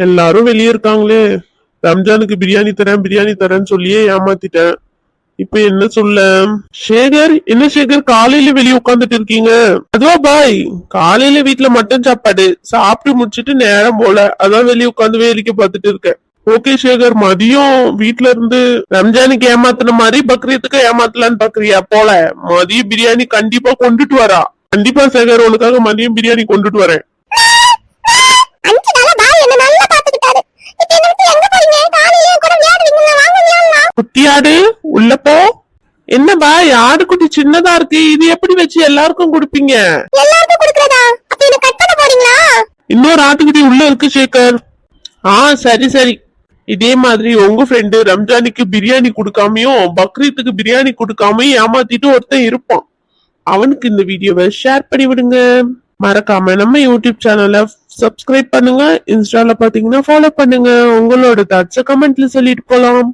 எல்லாரும் வெளியே இருக்காங்களே. ரம்ஜானுக்கு பிரியாணி தரேன் பிரியாணி தரேன்னு சொல்லியே ஏமாத்திட்டேன். இப்ப என்ன சொல்ல? சேகர் என்ன சேகர் காலையில வெளியே உட்காந்துட்டு இருக்கீங்க? அதுவா பாய் காலையில வீட்டுல மட்டன் சாப்பாடு. சாப்பிட்டு முடிச்சிட்டு நேரம் போல. அதான் வெளியே உட்காந்து வேடிக்கை பார்த்துட்டு இருக்கேன். ஓகே சேகர் மதியம் வீட்ல இருந்து ரம்ஜானுக்கு ஏமாத்துன மாதிரி பக்ரீத்துக்கு ஏமாத்தலான்னு பாக்குறியா? போல. மதியம் பிரியாணி கண்டிப்பா கொண்டுட்டு வரா. கண்டிப்பா சேகர் உனக்காக மதியம் பிரியாணி கொண்டுட்டு வரேன். குட்டியாடு உள்ள போ. என்னப்பா யாடு குட்டி சின்னதா இருக்கு. இது எப்படி வச்சு எல்லாருக்கும் கொடுப்பீங்க? எல்லாருக்கும் கொடுக்கறதா? அப்ப என்ன கட் பண்ண போறீங்களா? இன்னொரு ஆட்டுக்குட்டி உள்ள இருக்கு சேகர். ஆ சரி சரி. இதே மாதிரி உங்க ஃப்ரெண்டு ரம்ஜானுக்கு பிரியாணி கொடுக்காமையும் பக்ரீத்துக்கு பிரியாணி கொடுக்காமையும் ஏமாத்திட்டு ஒருத்தன் இருப்பான். அவனுக்கு இந்த வீடியோவை ஷேர் பண்ணி விடுங்க. மறக்காம நம்ம யூடியூப் சேனலை சப்ஸ்கிரைப் பண்ணுங்க. இன்ஸ்டால பாத்தீங்கன்னா ஃபாலோ பண்ணுங்க. உங்களோட தாட்ஸ கமெண்ட்ல சொல்லிட்டு போலாம்.